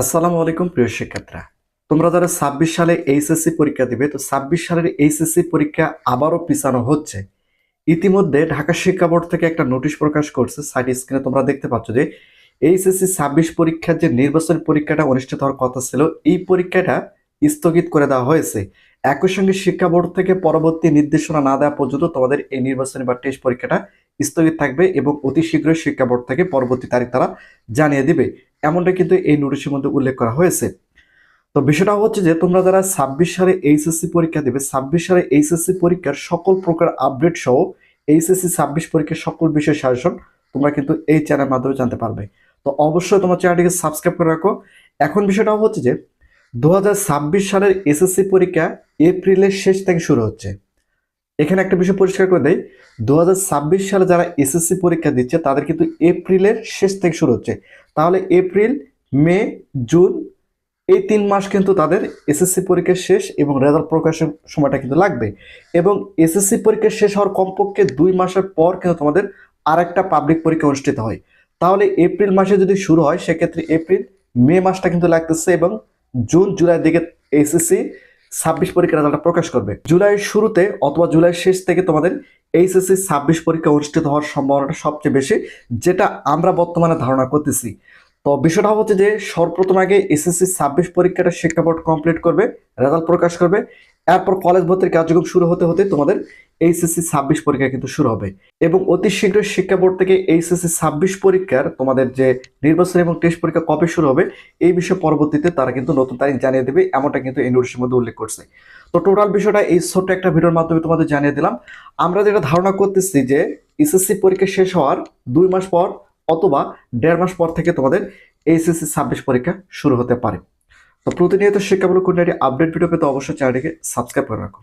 আসসালামু আলাইকুম প্রিয় শিক্ষার্থীরা। তোমরা যারা ছাব্বিশ সালে এইচএসসি পরীক্ষা দিবে, তো ছাব্বিশ সালের এইচএসসি পরীক্ষা আবারও পিছানো হচ্ছে। ইতিমধ্যে ঢাকা শিক্ষা বোর্ড থেকে একটা নোটিশ প্রকাশ করছে সাইড স্ক্রিনে তোমরা দেখতে পাচ্ছ যে এইচএসসি ছাব্বিশ পরীক্ষার যে নির্বাচনী পরীক্ষাটা অনুষ্ঠিত হওয়ার কথা ছিল, এই পরীক্ষাটা স্থগিত করে দেওয়া হয়েছে। একই সঙ্গে শিক্ষা বোর্ড থেকে পরবর্তী নির্দেশনা না দেওয়া পর্যন্ত তোমাদের এই নির্বাচনী বা টেস্ট পরীক্ষাটা স্থগিত থাকবে এবং অতি শীঘ্রই শিক্ষা বোর্ড থেকে পরবর্তী তারিখ তারা জানিয়ে দিবে। এমনটা কিন্তু এই নোটিশের মধ্যে উল্লেখ করা হয়েছে। তো বিষয়টা হচ্ছে যে, তোমরা যারা ছাব্বিশ সালে এইচএসসি পরীক্ষা দেবে, ছাব্বিশ সালে এইচএসসি পরীক্ষার সকল প্রকার আপডেট সহ এইচএসসি ছাব্বিশ পরীক্ষার সকল বিষয় সাজেশন তোমরা কিন্তু এই চ্যানেলের মাধ্যমে জানতে পারবে। তো অবশ্যই তোমার চ্যানেলটিকে সাবস্ক্রাইব করে রাখো। এখন বিষয়টা হচ্ছে যে দু হাজার ছাব্বিশ সালের এসএসসি পরীক্ষা এপ্রিলের শেষ থেকে শুরু হচ্ছে। এখানে একটা বিষয় পরিষ্কার করে দেয় দু হাজার ছাব্বিশ সালে যারা এসএসসি পরীক্ষা দিচ্ছে, তাদের কিন্তু এপ্রিলের শেষ থেকে শুরু হচ্ছে। তাহলে এপ্রিল, মে, জুন, এই তিন মাস কিন্তু তাদের এসএসসি পরীক্ষা শেষ এবং রেজাল্ট প্রকাশের সময়টা কিন্তু লাগবে। এবং এসএসসি পরীক্ষা শেষ হওয়ার কমপক্ষে দুই মাসের পর কিন্তু তোমাদের আরেকটা পাবলিক পরীক্ষা অনুষ্ঠিত হয়। তাহলে এপ্রিল মাসে যদি শুরু হয়, সেক্ষেত্রে এপ্রিল, মে মাসটা কিন্তু লাগতেছে এবং জুন জুলাই দিকে এসএসসি ছাব্বিশ পরীক্ষার রেজাল্টটা প্রকাশ করবে। জুলাইয়ের শুরুতে অথবা জুলাইয়ের শেষ থেকে তোমাদের এইচএসসি ছাব্বিশ পরীক্ষা অনুষ্ঠিত হওয়ার সম্ভাবনাটা সবচেয়ে বেশি, যেটা আমরা বর্তমানে ধারণা করতেছি। তো বিষয়টা হচ্ছে যে, সর্বপ্রথম আগে এসএসসি ছাব্বিশ পরীক্ষাটা শিক্ষা বোর্ড কমপ্লিট করবে রেজাল্ট প্রকাশ করবে এরপর কলেজ ভর্তির কার্যক্রম শুরু হতে হতে তোমাদের এইচএসসি ছাব্বিশ পরীক্ষা কিন্তু শুরু হবে। এবং অতি শীঘ্রই শিক্ষা বোর্ড থেকে এইচএসসি ছাব্বিশ পরীক্ষার তোমাদের যে নির্বাচন এবং টেস্ট পরীক্ষা কবে শুরু হবে, এই বিষয়ে পরবর্তীতে তারা কিন্তু নতুন তারিখ জানিয়ে দেবে, এমনটা কিন্তু এই নোটিশের মধ্যে উল্লেখ করছে। তো টোটাল বিষয়টা এই ছোট্ট একটা ভিডিওর মাধ্যমে তোমাদের জানিয়ে দিলাম। আমরা যেটা ধারণা করতেছি যে এসএসসি পরীক্ষা শেষ হওয়ার দুই মাস পর অথবা দেড় মাস পর থেকে তোমাদের এইচএসসি ছাব্বিশ পরীক্ষা শুরু হতে পারে। তো প্রতিনিয়ত শিক্ষামূলক একটি আপডেট ভিডিও পেতে অবশ্যই চ্যানেলটিকে সাবস্ক্রাইব করে রাখো।